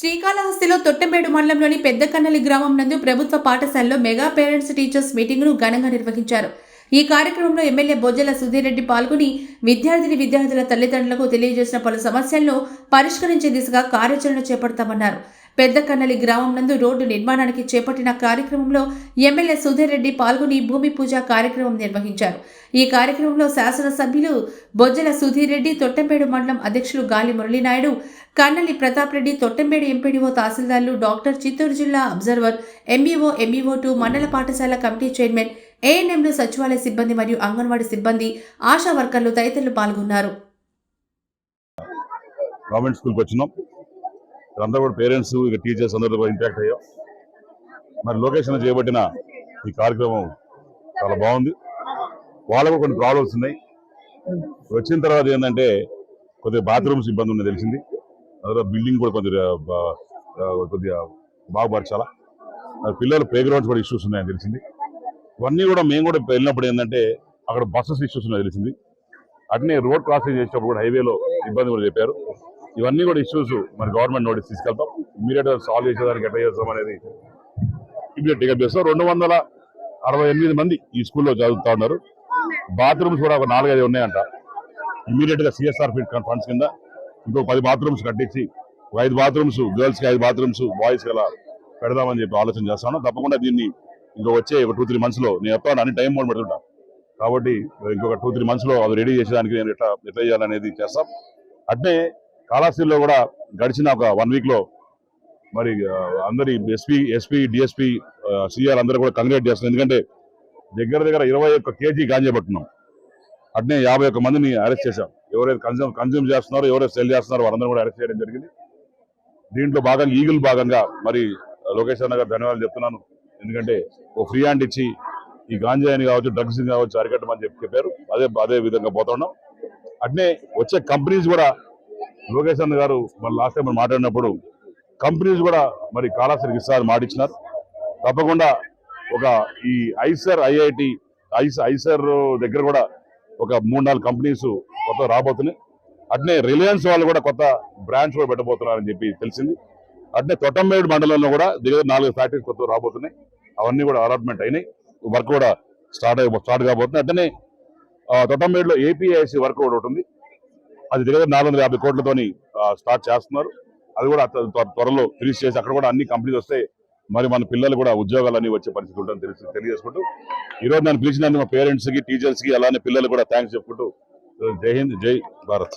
శ్రీకాళహస్తిలో తొట్టెమేడు మండలంలోని పెద్ద కన్నలి గ్రామం నందు ప్రభుత్వ పాఠశాలలో మెగా పేరెంట్స్ టీచర్స్ మీటింగును ఘనంగా నిర్వహించారు. ఈ కార్యక్రమంలో ఎమ్మెల్యే బొజ్జల సుధీర్ రెడ్డి పాల్గొని విద్యార్థిని విద్యార్థుల తల్లిదండ్రులకు తెలియజేసిన పలు సమస్యలను పరిష్కరించే దిశగా కార్యాచరణ చేపడతామన్నారు. పెద్ద కన్నలి గ్రామం నందు రోడ్డు నిర్మాణానికి చేపట్టిన కార్యక్రమంలో ఎమ్మెల్యే సుధీర్ రెడ్డి పాల్గొని భూమి పూజ కార్యక్రమం నిర్వహించారు. ఈ కార్యక్రమంలో శాసనసభ్యులు బొజ్జల సుధీర్ రెడ్డి తొట్టంపేడు మండలం అధ్యక్షులు గాలి మురళీనాయుడు కన్నలి ప్రతాప్ రెడ్డి తొట్టంపేడు ఎంపీడీఓ తహసీల్దార్లు డాక్టర్ చిత్తూరు జిల్లా అబ్జర్వర్ ఎంఈఓ ఎంఈఓ టూ మండల పాఠశాల కమిటీ చైర్మన్ ఏఎన్ఎంలు సచివాలయ సిబ్బంది మరియు అంగన్వాడీ సిబ్బంది ఆశా వర్కర్లు తదితరులు పాల్గొన్నారు. గవర్నమెంట్ స్కూల్కి వచ్చినాం. అందరూ కూడా పేరెంట్స్ ఇక టీచర్స్ అందరూ కూడా ఇంటాక్ట్ అయ్యాం. మరి లొకేషన్ చేయబట్టిన ఈ కార్యక్రమం చాలా బాగుంది. వాళ్ళకు కొన్ని ప్రాబ్లమ్స్ ఉన్నాయి. వచ్చిన తర్వాత ఏంటంటే కొద్దిగా బాత్రూమ్స్ ఇబ్బంది ఉన్నాయి తెలిసింది. అందులో బిల్డింగ్ కూడా కొద్దిగా బా- కొద్దిగా బాగుపరచాలా. మరి పిల్లలు ప్లే గ్రౌండ్స్ కూడా ఇష్యూస్ ఉన్నాయని తెలిసింది. ఇవన్నీ కూడా మేము కూడా వెళ్ళినప్పుడు ఏంటంటే అక్కడ బస్సెస్ ఇష్యూస్ ఉన్నాయి తెలిసింది. అట్నే రోడ్ క్రాసింగ్ చేసేటప్పుడు కూడా హైవేలో ఇబ్బంది కూడా చెప్పారు. ఇవన్నీ కూడా ఇష్యూస్ మరి గవర్నమెంట్ నోటీస్ తీసుకెళ్తాం. ఇమీడియట్గా సాల్వ్ చేసేదానికి ఎట్లా చేస్తాం అనేది ఇమీడియట్గా చేస్తాం. రెండు వందల అరవై ఎనిమిది మంది ఈ స్కూల్లో చదువుతా ఉన్నారు. బాత్రూమ్స్ కూడా ఒక నాలుగైదు ఉన్నాయంట. ఇమీడియట్గా సిఎస్ఆర్ ఫిట్ ఫండ్స్ కింద ఇంకో పది బాత్రూమ్స్ కట్టించి ఐదు బాత్రూమ్స్ గర్ల్స్కి ఐదు బాత్రూమ్స్ బాయ్స్కి అలా పెడదామని చెప్పి ఆలోచన చేస్తాను తప్పకుండా దీన్ని ఇంకో వచ్చే ఒక టూ త్రీ మంత్స్లో నేను చెప్తాను అన్ని టైం మోడ్ పెడుతుంటా. కాబట్టి ఇంకొక టూ త్రీ మంత్స్లో అది రెడీ చేసేదానికి నేను ఎట్లా ఎట్లా చేయాలనేది చేస్తాం. అట్నే కాళాశ్రీలో కూడా గడిచిన ఒక వన్ వీక్లో మరి అందరి ఎస్పీ ఎస్పీ డిఎస్పీ సిఆర్ అందరూ కూడా కంగ్రేట్ చేస్తున్నారు. ఎందుకంటే దగ్గర దగ్గర ఇరవై ఒక్క కేజీ గాంజా పట్టినాం అట్నే యాభై ఒక్క మందిని అరెస్ట్ చేశాం. ఎవరైతే కన్జ్యూమ్ కన్జ్యూమ్ చేస్తున్నారో ఎవరైతే సెల్ చేస్తున్నారో వారందరూ కూడా అరెస్ట్ చేయడం జరిగింది. దీంట్లో భాగంగా ఈగుల్ భాగంగా మరి లోకేష్ అన్న గారు ధన్యవాదాలు చెప్తున్నాను. ఎందుకంటే ఓ ఫ్రీ హ్యాండ్ ఇచ్చి ఈ గాంజాని కావచ్చు డ్రగ్స్ కావచ్చు అరికట్టమని చెప్పి చెప్పారు. అదే అదే విధంగా పోతున్నాం అట్నే వచ్చే కంపెనీస్ కూడా లోకేష్ అన్న గారు మరి లాస్ట్ టైం మాట్లాడినప్పుడు కంపెనీస్ కూడా మరి కాలాసరికి ఇస్తారని మాట ఇచ్చినారు. తప్పకుండా ఒక ఈ ఐసర్ ఐఐటి ఐస్ ఐసర్ దగ్గర కూడా ఒక మూడు నాలుగు కంపెనీస్ కొత్త రాబోతున్నాయి. అట్నే రిలయన్స్ వాళ్ళు కూడా కొత్త బ్రాంచ్ కూడా పెట్టబోతున్నారని చెప్పి తెలిసింది. అట్నే తొట్టంబేడు మండలంలో కూడా దగ్గర నాలుగు ఫ్యాక్టరీస్ కొత్త రాబోతున్నాయి. అవన్నీ కూడా అలాట్మెంట్ అయినాయి. వర్క్ కూడా స్టార్ట్ స్టార్ట్ కాబోతుంది అట్లనే తొట్టంబేడులో ఏపీఐసి వర్క్ కూడా ఒకటి ఉంది. అది దగ్గర నాలుగు వందల యాభై కోట్లతోని స్టార్ట్ చేస్తున్నారు. అది కూడా త్వరలో ఫినిష్ చేసి అక్కడ కూడా అన్ని కంపెనీస్ వస్తాయి మరి మన పిల్లలు కూడా ఉద్యోగాలన్నీ వచ్చే పరిస్థితి ఉంటుందని తెలిసి తెలియజేసుకుంటూ ఈరోజు నన్ను పిలిచినందుకు మా పేరెంట్స్కి టీచర్స్కి అలానే పిల్లలు కూడా థ్యాంక్స్ చెప్పుకుంటూ జై హింద్ జై భారత్.